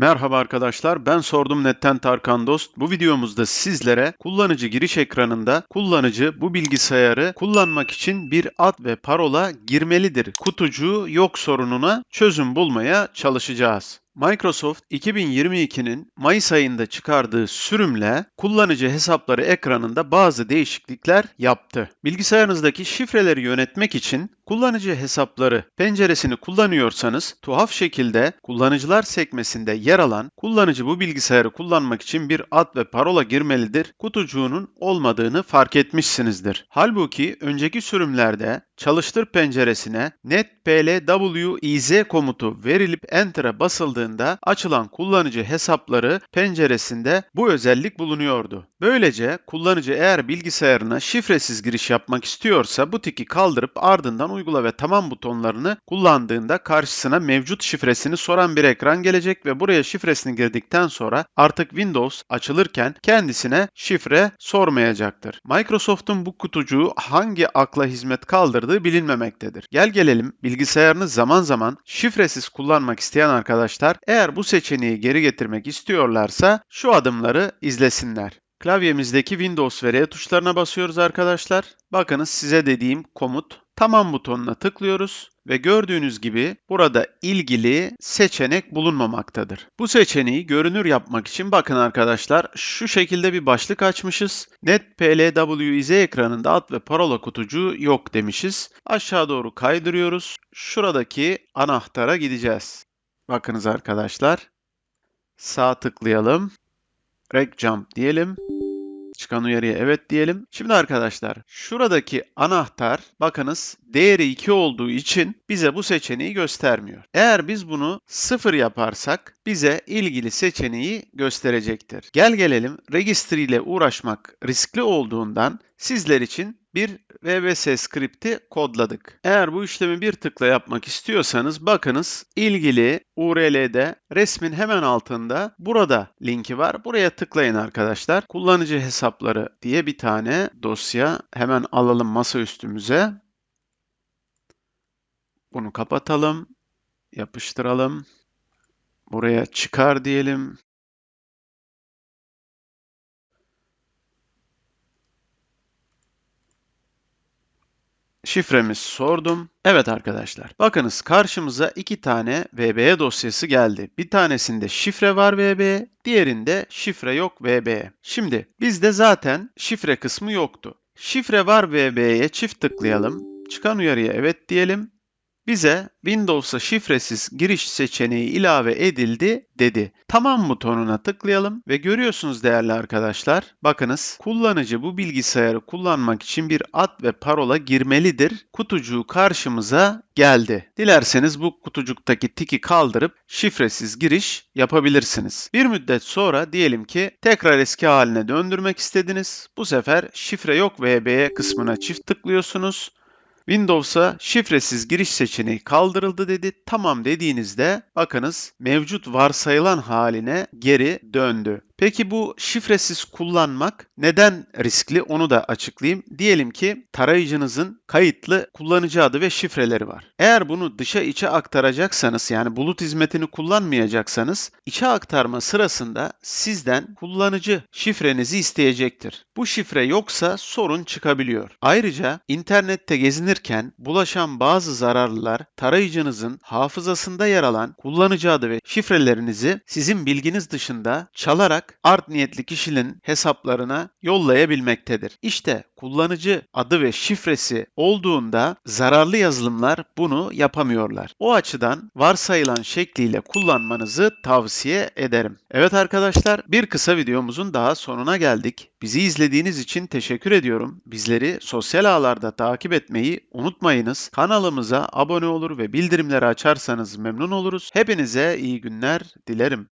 Merhaba arkadaşlar, ben Sordum Net'ten Tarkan Dost. Bu videomuzda sizlere kullanıcı giriş ekranında kullanıcı bu bilgisayarı kullanmak için bir ad ve parola girmelidir kutucuğu yok sorununa çözüm bulmaya çalışacağız. Microsoft 2022'nin Mayıs ayında çıkardığı sürümle kullanıcı hesapları ekranında bazı değişiklikler yaptı. Bilgisayarınızdaki şifreleri yönetmek için kullanıcı hesapları penceresini kullanıyorsanız tuhaf şekilde kullanıcılar sekmesinde yer alan kullanıcı bu bilgisayarı kullanmak için bir ad ve parola girmelidir kutucuğunun olmadığını fark etmişsinizdir. Halbuki önceki sürümlerde çalıştır penceresine netplwiz komutu verilip enter'a basıldığında açılan kullanıcı hesapları penceresinde bu özellik bulunuyordu. Böylece kullanıcı eğer bilgisayarına şifresiz giriş yapmak istiyorsa bu tiki kaldırıp ardından uygula ve tamam butonlarını kullandığında karşısına mevcut şifresini soran bir ekran gelecek ve buraya şifresini girdikten sonra artık Windows açılırken kendisine şifre sormayacaktır. Microsoft'un bu kutucuğu hangi akla hizmet kaldırdığı bilinmemektedir. Gel gelelim bilgisayarını zaman zaman şifresiz kullanmak isteyen arkadaşlar eğer bu seçeneği geri getirmek istiyorlarsa şu adımları izlesinler. Klavyemizdeki Windows ve R tuşlarına basıyoruz arkadaşlar. Bakınız size dediğim komut tamam butonuna tıklıyoruz ve gördüğünüz gibi burada ilgili seçenek bulunmamaktadır. Bu seçeneği görünür yapmak için bakın arkadaşlar şu şekilde bir başlık açmışız. NetPLWiz ekranında ad ve parola kutucuğu yok demişiz. Aşağı doğru kaydırıyoruz. Şuradaki anahtara gideceğiz. Bakınız arkadaşlar. Sağ tıklayalım. Reg jump diyelim. Çıkan uyarıya evet diyelim. Şimdi arkadaşlar şuradaki anahtar bakınız değeri 2 olduğu için bize bu seçeneği göstermiyor. Eğer biz bunu 0 yaparsak bize ilgili seçeneği gösterecektir. Gel gelelim registry ile uğraşmak riskli olduğundan sizler için bir VBS skripti kodladık. Eğer bu işlemi bir tıkla yapmak istiyorsanız bakınız ilgili URL'de resmin hemen altında burada linki var. Buraya tıklayın arkadaşlar. Kullanıcı hesapları diye bir tane dosya hemen alalım masa üstümüze. Bunu kapatalım. Yapıştıralım. Buraya çıkar diyelim. Şifremiz sordum. Evet arkadaşlar. Bakınız karşımıza iki tane VBE dosyası geldi. Bir tanesinde şifre var VBE, diğerinde şifre yok VBE. Şimdi bizde zaten şifre kısmı yoktu. Şifre var VB'ye çift tıklayalım. Çıkan uyarıya evet diyelim bize Windows'a şifresiz giriş seçeneği ilave edildi dedi. Tamam butonuna tıklayalım ve görüyorsunuz değerli arkadaşlar. Bakınız kullanıcı bu bilgisayarı kullanmak için bir ad ve parola girmelidir. Kutucuğu karşımıza geldi. Dilerseniz bu kutucuktaki tiki kaldırıp şifresiz giriş yapabilirsiniz. Bir müddet sonra diyelim ki tekrar eski haline döndürmek istediniz. Bu sefer şifre yok VB kısmına çift tıklıyorsunuz Windows'a şifresiz giriş seçeneği kaldırıldı dedi. Tamam dediğinizde bakınız mevcut varsayılan haline geri döndü. Peki bu şifresiz kullanmak neden riskli onu da açıklayayım. Diyelim ki tarayıcınızın kayıtlı kullanıcı adı ve şifreleri var. Eğer bunu dışa içe aktaracaksanız yani bulut hizmetini kullanmayacaksanız içe aktarma sırasında sizden kullanıcı şifrenizi isteyecektir. Bu şifre yoksa sorun çıkabiliyor. Ayrıca internette gezinirken bulaşan bazı zararlılar tarayıcınızın hafızasında yer alan kullanıcı adı ve şifrelerinizi sizin bilginiz dışında çalarak art niyetli kişinin hesaplarına yollayabilmektedir. İşte kullanıcı adı ve şifresi olduğunda zararlı yazılımlar bunu yapamıyorlar. O açıdan varsayılan şekliyle kullanmanızı tavsiye ederim. Evet arkadaşlar bir kısa videomuzun daha sonuna geldik. Bizi izlediğiniz için teşekkür ediyorum. Bizleri sosyal ağlarda takip etmeyi unutmayınız. Kanalımıza abone olur ve bildirimleri açarsanız memnun oluruz. Hepinize iyi günler dilerim.